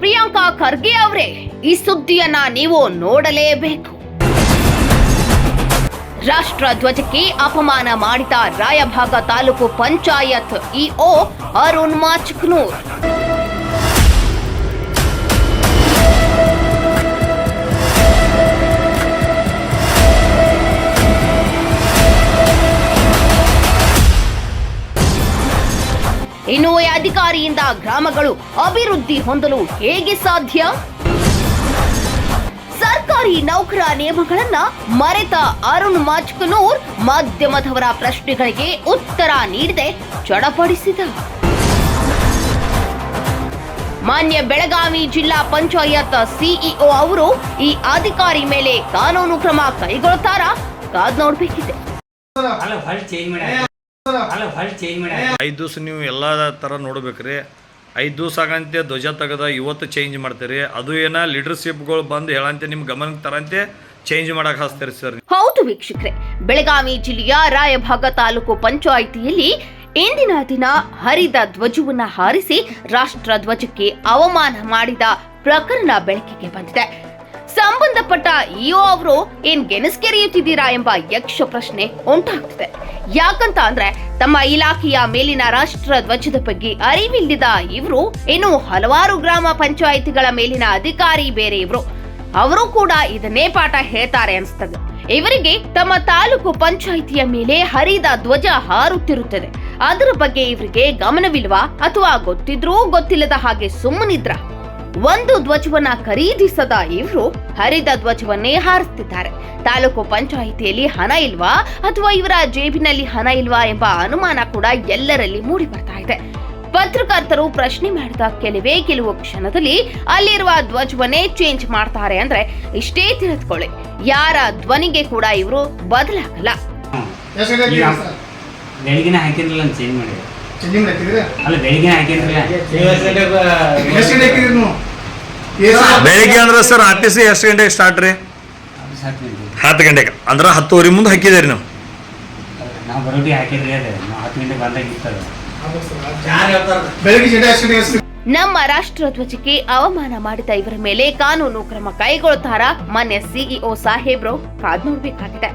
ಪ್ರಿಯಾಂಕಾ ಖರ್ಗೆ ಅವರೇ, ಈ ಸುದ್ದಿಯನ್ನ ನೀವು ನೋಡಲೇಬೇಕು. ರಾಷ್ಟ್ರ ಧ್ವಜಕ್ಕೆ ಅಪಮಾನ ಮಾಡಿದ ರಾಯಭಾಗ ತಾಲೂಕು ಪಂಚಾಯತ್ ಇಒ ಅರುಣ್ ಮಾಚ್ಕ್ನೂರ್. ಇನ್ನು ಅಧಿಕಾರಿಯಿಂದ ಗ್ರಾಮಗಳು ಅಭಿವೃದ್ಧಿ ಹೊಂದಲು ಹೇಗೆ ಸಾಧ್ಯ? ಸರ್ಕಾರಿ ನೌಕರ ನಿಯಮಗಳನ್ನ ಮರೆತ ಅರುಣ್ ಮಾಚ್ಕನೂರ್ ಮಾಧ್ಯಮದವರ ಪ್ರಶ್ನೆಗಳಿಗೆ ಉತ್ತರ ನೀಡದೆ ಚಡಪಡಿಸಿದ. ಮಾನ್ಯ ಬೆಳಗಾವಿ ಜಿಲ್ಲಾ ಪಂಚಾಯತ್ ಸಿಇಒ ಅವರು ಈ ಅಧಿಕಾರಿ ಮೇಲೆ ಕಾನೂನು ಕ್ರಮ ಕೈಗೊಳ್ತಾರಾ? ಕಾದ್ ನೋಡ್ಬೇಕಿದೆ. ಐದು ದಿವಸ ನೀವು ಎಲ್ಲ ಥರ ನೋಡ್ಬೇಕ್ರಿ. ಐದು ದಿವಸ ಆಗಂತೆ ಧ್ವಜ ತೆಗೆದ ಇವತ್ತು ಚೇಂಜ್ ಮಾಡ್ತೀರಿ. ಅದು ಏನ ಲೀಡರ್ಶಿಪ್ಗಳು ಬಂದು ಹೇಳಂತೆ ನಿಮ್ ಗಮನಕ್ಕೆ ತರಂತೆ ಚೇಂಜ್ ಮಾಡಕ್ ಹಚ್ತೀರಿ ಸರ್ ಹೌದು ವೀಕ್ಷಕರೇ. ಬೆಳಗಾವಿ ಜಿಲ್ಲೆಯ ರಾಯಭಾಗ ತಾಲೂಕು ಪಂಚಾಯಿತಿಯಲ್ಲಿ ಇಂದಿನ ದಿನ ಹರಿದ ಧ್ವಜವನ್ನ ಹಾರಿಸಿ ರಾಷ್ಟ್ರ ಧ್ವಜಕ್ಕೆ ಅವಮಾನ ಮಾಡಿದ ಪ್ರಕರಣ ಬೆಳಕಿಗೆ ಬಂದಿದೆ. ಸಂಬಂಧಪಟ್ಟ ಇಒ ಅವರು ಏನ್ ಗೆಣಸ್ಕೆರೆಯುತ್ತಿದ್ದೀರಾ ಎಂಬ ಯಕ್ಷ ಪ್ರಶ್ನೆ ಉಂಟಾಗ್ತಿದೆ. ಯಾಕಂತ ಅಂದ್ರೆ ತಮ್ಮ ಇಲಾಖೆಯ ಮೇಲಿನ ರಾಷ್ಟ್ರ ಧ್ವಜದ ಬಗ್ಗೆ ಅರಿವಿಲ್ಲದ ಇವರು ಇನ್ನು ಹಲವಾರು ಗ್ರಾಮ ಪಂಚಾಯಿತಿಗಳ ಮೇಲಿನ ಅಧಿಕಾರಿ ಬೇರೆ ಇವರು. ಅವರು ಕೂಡ ಇದನ್ನೇ ಪಾಠ ಹೇಳ್ತಾರೆ ಅನ್ಸ್ತದೆ. ಇವರಿಗೆ ತಮ್ಮ ತಾಲೂಕು ಪಂಚಾಯಿತಿಯ ಮೇಲೆ ಹರಿದ ಧ್ವಜ ಹಾರುತ್ತಿರುತ್ತದೆ. ಅದರ ಬಗ್ಗೆ ಇವರಿಗೆ ಗಮನವಿಲ್ವಾ ಅಥವಾ ಗೊತ್ತಿದ್ರೂ ಗೊತ್ತಿಲ್ಲದ ಹಾಗೆ ಸುಮ್ಮನಿದ್ರ? ಒಂದು ಧ್ವಜವನ್ನ ಖರೀದಿಸದ ಇವರು ಹರಿದ ಧ್ವಜವನ್ನೇ ಹಾರಿಸ್ತಿದ್ದಾರೆ. ತಾಲೂಕು ಪಂಚಾಯಿತಿಯಲ್ಲಿ ಹಣ ಇಲ್ವಾ ಅಥವಾ ಇವರ ಜೇಬಿನಲ್ಲಿ ಹಣ ಇಲ್ವಾ ಎಂಬ ಅನುಮಾನ ಕೂಡ ಎಲ್ಲರಲ್ಲಿ ಮೂಡಿ ಬರ್ತಾ ಇದೆ. ಪತ್ರಕರ್ತರು ಪ್ರಶ್ನೆ ಮಾಡಿದ ಕೆಲವೇ ಕೆಲವು ಕ್ಷಣದಲ್ಲಿ ಅಲ್ಲಿರುವ ಧ್ವಜವನ್ನೇ ಚೇಂಜ್ ಮಾಡ್ತಾರೆ ಅಂದ್ರೆ ಇಷ್ಟೇ ತಿಳಿದುಕೊಳ್ಳಿ. ಯಾರ ಧ್ವನಿಗೆ ಕೂಡ ಇವರು ಬದಲಾಗಲ್ಲ. ಎಷ್ಟು ಗಂಟೆ ಸರ್? ಚೇಂಜಿಂಗ್ ಹಾಕಿದ್ರಿ? ಅಲ್ಲ ಬೆಳಿಗ್ಗೆನೆ ಹಾಕಿದ್ರಲ್ಲ. ಎಷ್ಟು ಗಂಟೆ ಹಾಕಿದ್ರಿ ನೀವು? ಎಷ್ಟು ಬೆಳಿಗ್ಗೆ ಅಂದ್ರೆ ಸರ್ ಆಫೀಸ್ ಎಷ್ಟು ಗಂಟೆಗೆ ಸ್ಟಾರ್ಟ್ ರೀ? ಹತ್ತು ಗಂಟೆಗೆ. ಅಂದ್ರೆ ಹತ್ತುವರೆ ಮುಂದೆ ಹಾಕಿದ್ದೀರಿ ನೀವು. ನಾವು ಬರೋಟಿ ಹಾಕಿದ್ರಿ ಅದೇ ನಾವು ಹತ್ತು ಬೆಳಿಗ್ಗೆ ಎಷ್ಟು? ನಮ್ಮ ರಾಷ್ಟ್ರ ಧ್ವಜಕ್ಕೆ ಅವಮಾನ ಮಾಡಿದ ಇವರ ಮೇಲೆ ಕಾನೂನು ಕ್ರಮ ಕೈಗೊಳ್ತಾರಾ? ಮಾನ್ಯ ಸಿಇಒ ಸಾಹೇಬ್ರು ಕಾದ್ ನೋಡ್ಬೇಕಾಗಿದೆ